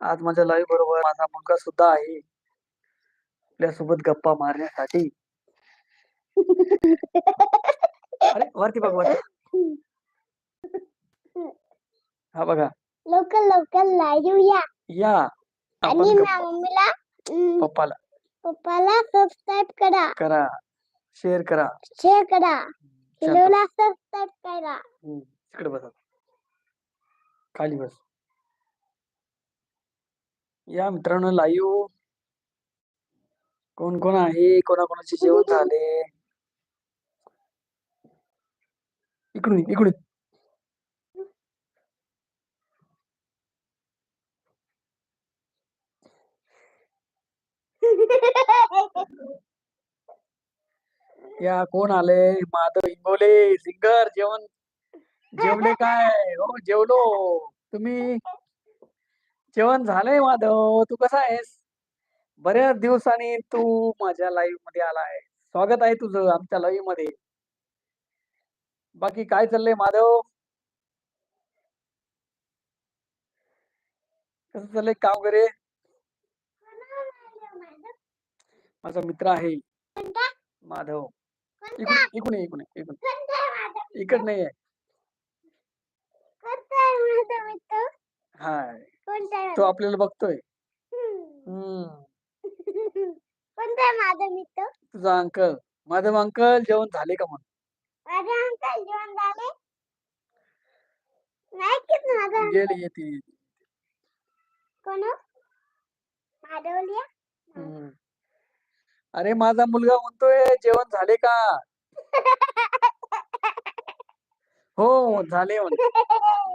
आज माझ्या लाईव्ह बरोबर माझा मुलगा सुद्धा आहे. आपल्यासोबत गप्पा मारण्यासाठी. अरे वरती बघ वरती. हा बघा. लवकर लवकर लाईव्ह या या. आणि आपण माझ्या गप्पा मम्मीला पप्पाला. पप्पाला सबस्क्राईब करा. करा. शेअर करा. शेअर करा. शांत सबस्क्राईब करा. हम्म, तिकडे बसा. खाली बस. या मित्रांनो लाईव्ह कोण कोण आहे? कोणाकोणाचे जेवण झाले? इकडून इकडून. या कोण आले? माधव इंगोले सिंगर जेवण जेवले काय? हो जेवलो. तुम्ही? जेवण झालंय माधव तू कसा आहेस? बऱ्याच दिवसांनी तू माझ्या लाईव्हमध्ये आलाय स्वागत आहे तुझं आमच्या लाईव्हमध्ये. बाकी काय चाललंय माधव? कसं चाललंय काम वगैरे? माझा मित्र आहे. माधव. इकडून इकडून इकडून इकडून इकड नाही आहे. हाय. तो आपल्याला बघतोय. हम्म. कोणता माझा मित्र? तुझा अंकल. माधव अंकल जेवण झाले का म्हणून माझा अंकल जेवण झाले. नाही की माझा uncle. गेली येते कोण हो? माधवलिया? हम्म. अरे माझा मुलगा म्हणतोय जेवण झाले का? हो झाले म्हणे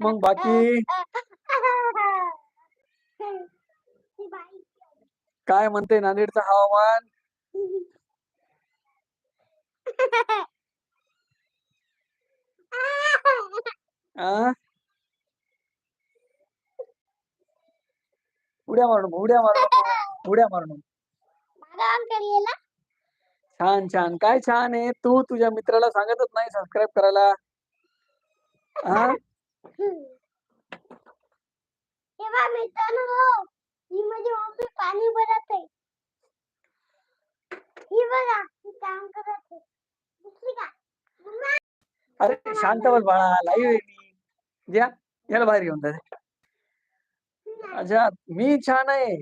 मग बाकी? काय म्हणते नांदेडचं हवामान? उड्या मारून उड्या मारून उड्या मारून. छान छान. काय छान आहे? तू तुझ्या मित्राला सांगतच नाही सबस्क्राईब करायला. तेव्हा मित्रांनो ही माझी मम्मी पाणी भरत आहे ही बघा ही काम करत आहे दिसली का मम्मा, अरे शांत बस बाळा लाईव्ह आहे मी द्या याला बाहेर घेऊन जा अच्छा मी छान आहे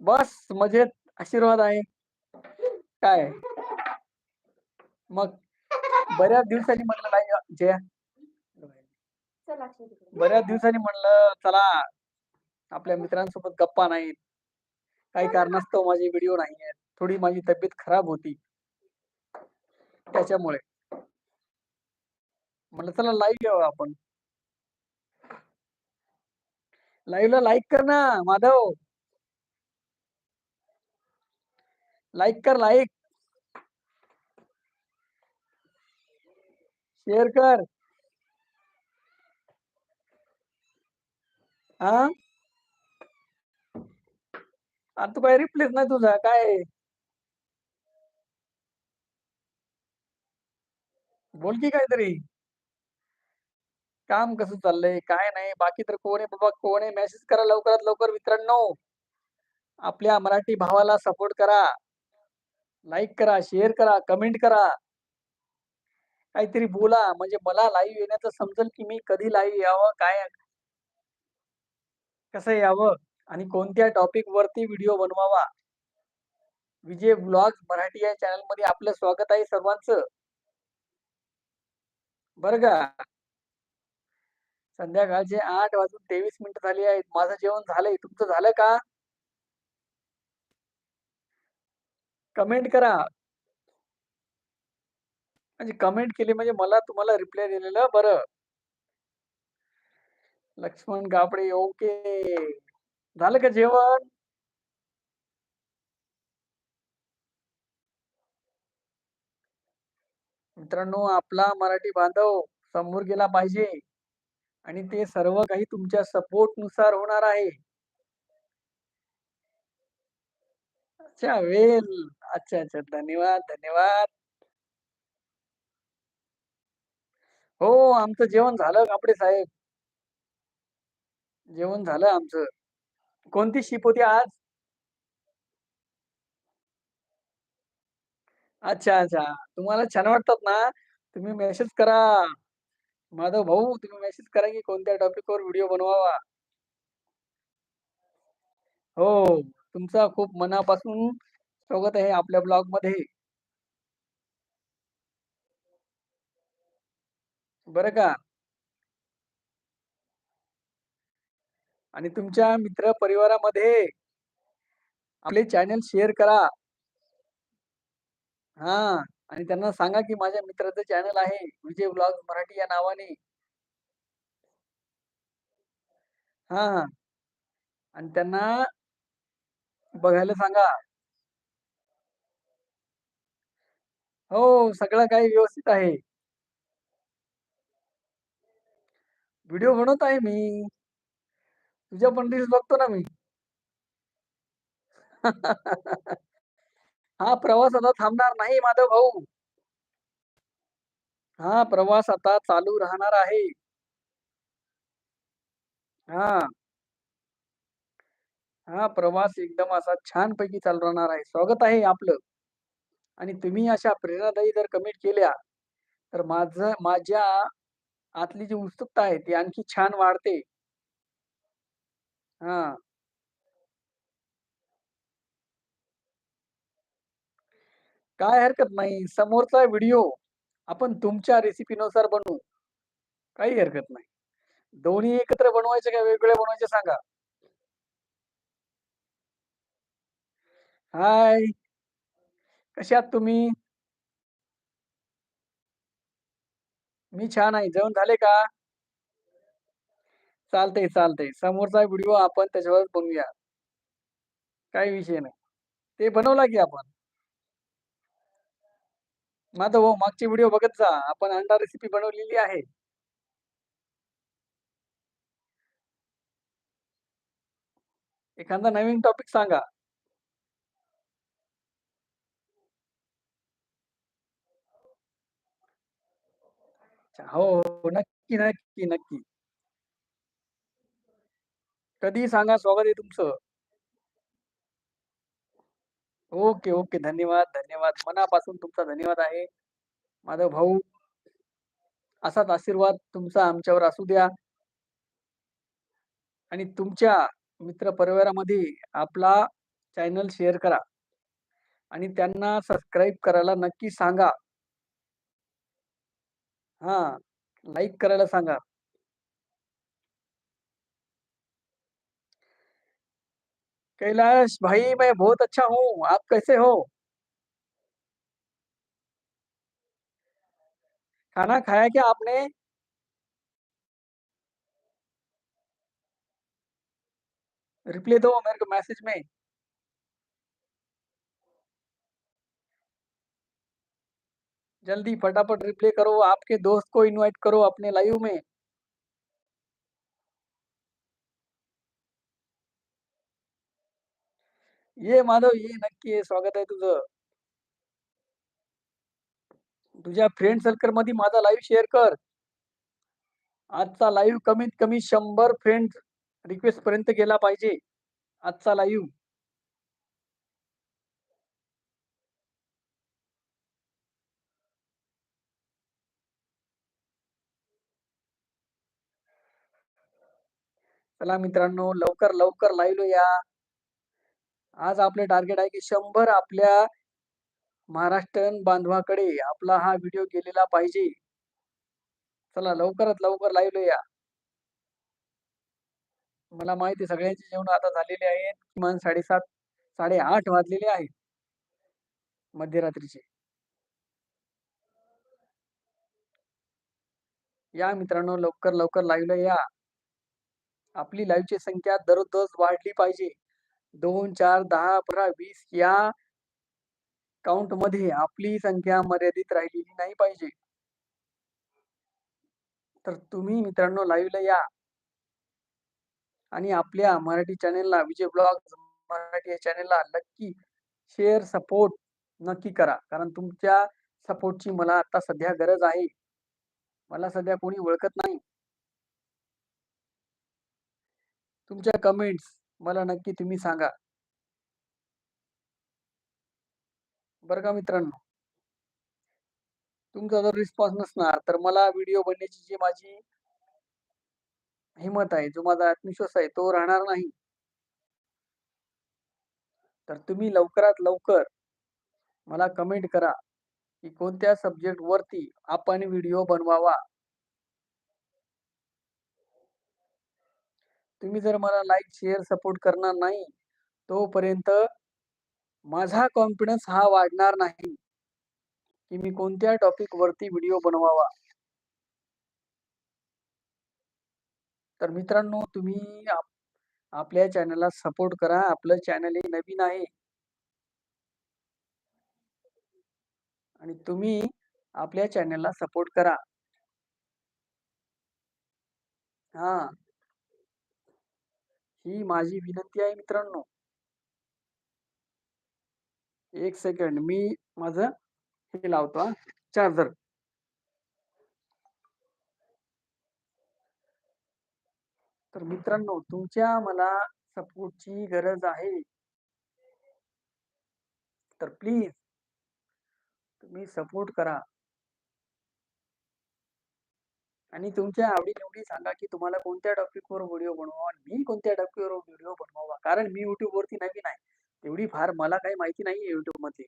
बस मजेत आशीर्वाद आहे काय? मग? बऱ्याच दिवसांनी म्हणलं लाईव्ह जया. बऱ्याच दिवसांनी म्हणलं चला आपल्या मित्रांसोबत गप्पा नाहीत. काही कारणास्तव माझे व्हिडिओ नाही आहेत थोडी माझी तब्येत खराब होती. त्याच्यामुळे. म्हणलं चला लाईव्ह घेऊ आपण. लाईव्ह ला लाईक कर ना माधव. लाईक कर लाईक शेअर कर. हा आता तू काय रिप्लेस नाही तुझा काय बोल की काहीतरी. काम कसं चाललंय काय नाही बाकी तर कोण आहे बाबा कोण आहे? मेसेज करा लवकरात लवकर मित्रांनो. आपल्या मराठी भावाला सपोर्ट करा. लाईक करा शेअर करा कमेंट करा. काहीतरी बोला. म्हणजे मला लाईव्ह येण्याचं समजेल की मी कधी लाईव्ह यावं काय कसं यावं आणि कोणत्या टॉपिक वरती व्हिडिओ बनवावा? विजय ब्लॉग मराठी या चॅनलमध्ये आपलं स्वागत आहे सर्वांचं. बर का? संध्याकाळचे आठ वाजून तेवीस मिनिट झाली आहेत. माझं जेवण झालंय. तुमचं झालं का? कमेंट करा. म्हणजे कमेंट केली म्हणजे मला तुम्हाला रिप्लाय दिलेलं बरं. लक्ष्मण गाबडे ओके झालं का जेवण? मित्रांनो आपला मराठी बांधव समोर गेला पाहिजे आणि ते सर्व काही तुमच्या सपोर्टनुसार होणार आहे. अच्छा वेल अच्छा अच्छा. धन्यवाद धन्यवाद. हो आमचं जेवण झालं कापडे साहेब जेवण झालं आमचं. कोणती शिप होती आज? अच्छा, अच्छा. तुम्हाला छान वाटतात ना, तुम्ही मेसेज करा. माधव भाऊ तुम्ही मेसेज करा, की कोणत्या टॉपिकवर व्हिडिओ बनवावा. हो, तुमचा खूप मनापासून स्वागत आहे आपल्या ब्लॉगमध्ये. बरं का? आणि तुमच्या मित्र परिवारामध्ये आपले चॅनल शेअर करा. हां. आणि त्यांना सांगा, की माझ्या मित्राचं चॅनल आहे विजय व्लॉग्स मराठी या नावाने. हां, हां. आणि त्यांना बघायला सांगा. हो, सगळं काही व्यवस्थित आहे. व्हिडिओ बनवत आहे मी. तुझ्या पण रील्स बघतो ना मी. हा प्रवास आता थांबणार नाही माधव भाऊ. हा प्रवास आता चालू राहणार आहे. हा हा प्रवास एकदम असा छान पैकी चालू राहणार आहे. स्वागत आहे आपलं. आणि तुम्ही अशा प्रेरणादायी जर कमेंट केल्या, तर माझ माझ्या आतली जी उत्सुकता आहे ती आणखी छान वाढते. हा काय हरकत नाही. समोरचा व्हिडिओ आपण तुमच्या रेसिपीनुसार बनवू. काही हरकत नाही. दोन्ही एकत्र बनवायचे का वेगवेगळे बनवायचे सांगा? हाय. कशात तुम्ही? मी छान आहे. जेवण झाले का? चालतंय, चालतंय. समोरचा व्हिडिओ आपण त्याच्यावरच बनवूया. काही विषय नाही. ते बनवला की आपण. माधव भाऊ मागचे व्हिडिओ बघत जा. आपण अंडा रेसिपी बनवलेली आहे. एखादा नवीन टॉपिक सांगा. हो, हो. नक्की, नक्की, नक्की. कधीही सांगा स्वागत आहे तुमचं. Okay, okay. धन्यवाद, धन्यवाद. मनापासून तुमचा धन्यवाद आहे. माधव भाऊ. असाच आशीर्वाद तुमचा आमच्यावर असू द्या. आणि तुमच्या मित्र परिवारामध्ये आपला चॅनल शेअर करा. आणि त्यांना सबस्क्राईब करायला नक्की सांगा. हाँ. लाइक करायला सांगा. कैलाश भाई, मैं बहुत अच्छा हूँ. आप कैसे हो? खाना खाया क्या आपने? रिप्लाई दो मेरे को मैसेज में. जल्दी फटाफट रिप्ले करो. आपके दोस्त को इनवाइट करो अपने लाइव में. ये माधव, ये नक्की. स्वागत आहे तुझं. तुझ्या फ्रेंड सर्कलमध्ये माझा लाईव्ह शेअर कर. आजचा लाईव्ह कमीत कमी 100 फ्रेंड रिक्वेस्ट पर्यंत गेला पाहिजे. आजचा लाईव्ह. चला मित्रांनो लवकर, लवकर लाईव्ह या. आज आपले टार्गेट आहे की शंभर आपल्या महाराष्ट्रीयन बांधवाकडे आपला हा व्हिडिओ गेलेला पाहिजे. चला लवकरात लवकर लाईव्ह या. मला माहिती सगळ्यांचे सगळ्यांची आता झालेले आहेत. किमान 7:30 8:30 वाजलेले आहेत. मध्यरात्रीचे. या मित्रांनो लवकर, लवकर लाईव्हला या. आपली लाईव्हची संख्या दररोज वाढली पाहिजे. 2, 4, 10, 15, 20 या काउंटमध्ये आपली संख्या मर्यादित राहिलेली नाही पाहिजे. तर तुम्ही मित्रांनो लाईव्हला या. आणि आपल्या मराठी चॅनेलला विजय ब्लॉग मराठी चॅनेलला नक्की शेअर, सपोर्ट नक्की करा. कारण तुमच्या सपोर्टची मला आता सध्या गरज आहे. मला सध्या कोणी ओळखत नाही. तुमच्या कमेंट्स मला नक्की तुम्ही सांगा. बरं का मित्रांनो? तुमचा जर रिस्पॉन्स नसणार तर मला व्हिडिओ बनण्याची जी माझी हिंमत आहे जो माझा आत्मविश्वास आहे तो राहणार नाही. तर तुम्ही लवकरात लवकर मला कमेंट करा की कोणत्या सब्जेक्ट वरती आपण व्हिडिओ बनवावा. तुम्ही जर मला लाईक शेअर सपोर्ट करणार नाही तोपर्यंत माझा कॉन्फिडन्स हा वाढणार नाही की मी कोणत्या टॉपिक वरती व्हिडिओ बनवावा. तर मित्रांनो तुम्ही आपल्या चॅनलला सपोर्ट करा. आपलं चॅनल हे नवीन आहे. आणि तुम्ही आपल्या चॅनलला सपोर्ट करा. हा. ही माझी विनंती आहे मित्रांनो. एक सेकंड मी माझ हे लावतो चार्जर तर मित्रांनो तुमच्या मला सपोर्टची गरज आहे. तर प्लीज तुम्ही सपोर्ट करा. आणि तुमच्या आवडी निवडी सांगा की तुम्हाला कोणत्या टॉपिकवर व्हिडिओ बनवा आणि मी कोणत्या टॉपिकवर व्हिडिओ बनवावा? कारण मी युट्यूब वरती नवीन आहे. तेवढी फार मला काही माहिती नाही युट्यूबमध्ये.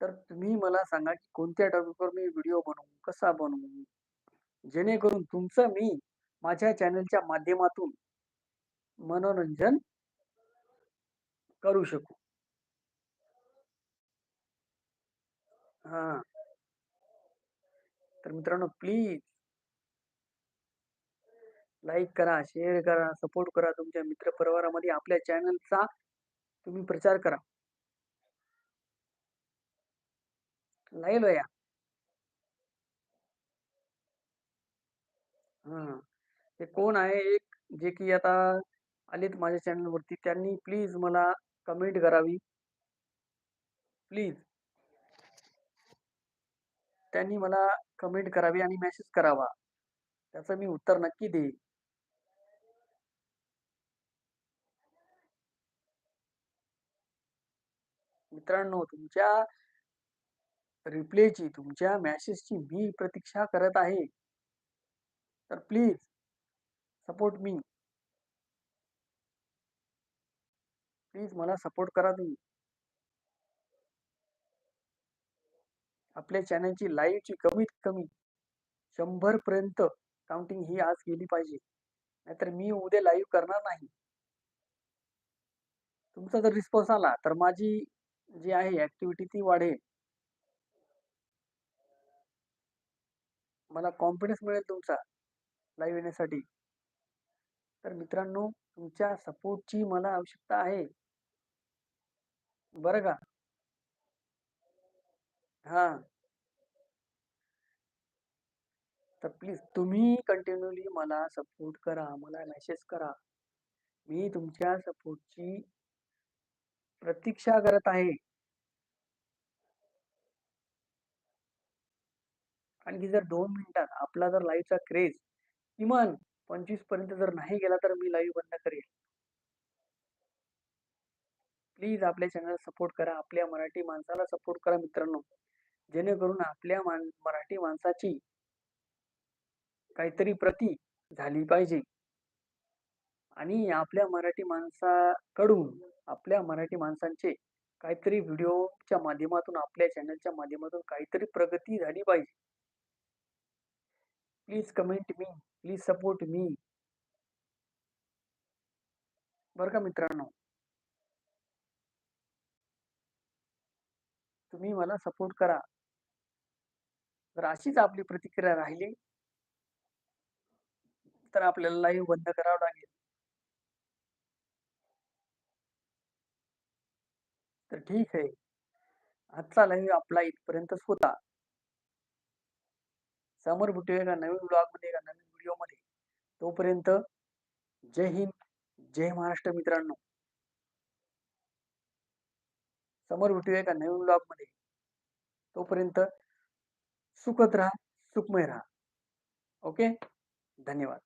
तर तुम्ही मला सांगा की कोणत्या टॉपिकवर मी व्हिडिओ बनवू कसा बनवू? जेणेकरून तुमचं मी माझ्या चॅनलच्या माध्यमातून मनोरंजन करू शकू. हा. तर मित्रांनो प्लीज लाईक करा शेअर करा सपोर्ट करा तुमच्या मित्र परिवारामध्ये आपल्या चॅनलचा तुम्ही प्रचार करा. लाईल या. हा. ते कोण आहे? एक जे की आता आलेत माझ्या चॅनलवरती त्यांनी प्लीज मला कमेंट करावी. प्लीज त्यांनी मला कमेंट करावी आणि मेसेज करावा. त्याचं मी उत्तर नक्की देईन. मित्रांनो तुमच्या रिप्लेची तुमच्या मेसेजची मी प्रतीक्षा करत आहे. तर प्लीज सपोर्ट मी प्लीज मला सपोर्ट करा तुम्ही. आपल्या चॅनलची लाईव्हची कमीत कमी शंभर पर्यंत काउंटिंग ही आज केली पाहिजे. नाहीतर मी उद्या लाईव्ह करणार नाही. तुमचा जर रिस्पॉन्स आला तर माझी जी आहे ऍक्टिव्हिटी ती वाढेल. मला कॉन्फिडन्स मिळेल तुमचा लाईव्ह येण्यासाठी. तर मित्रांनो तुमच्या सपोर्टची मला आवश्यकता आहे. बरं का? हा. तर प्लीज तुम्ही कंटिन्युअली मला सपोर्ट करा मला मेसेज करा. मी तुमच्या सपोर्टची प्रतीक्षा करत आहे. आणखी जर दोन मिनिटात आपला जर लाईव्हचा क्रेज किमान पंचवीसपर्यंत जर नाही गेला तर मी लाईव्ह बंद करेल. प्लीज आपल्या चॅनल सपोर्ट करा आपल्या मराठी माणसाला सपोर्ट करा मित्रांनो. जेणेकरून आपल्या मान मराठी माणसाची काहीतरी प्रती झाली पाहिजे. आणि आपल्या मराठी माणसाकडून आपल्या मराठी माणसांचे काहीतरी व्हिडिओच्या माध्यमातून आपल्या चॅनलच्या माध्यमातून काहीतरी प्रगती झाली पाहिजे. प्लीज कमेंट मी प्लीज सपोर्ट मी बर का मित्रांनो? तुम्ही मला सपोर्ट करा. जर अशीच आपली प्रतिक्रिया राहिली. तर आपल्याला लाईव्ह बंद करावं लागेल. तर ठीक आहे. आजचा लाईव्ह आपला इथपर्यंतच होता. समोर भेटूया का नवीन ब्लॉगमध्ये एका नवीन व्हिडिओमध्ये. तोपर्यंत जय हिंद जय महाराष्ट्र मित्रांनो. समोर भेटूया एका नवीन ब्लॉगमध्ये. तोपर्यंत सुखत राहा सुखमय राहा. ओके? धन्यवाद.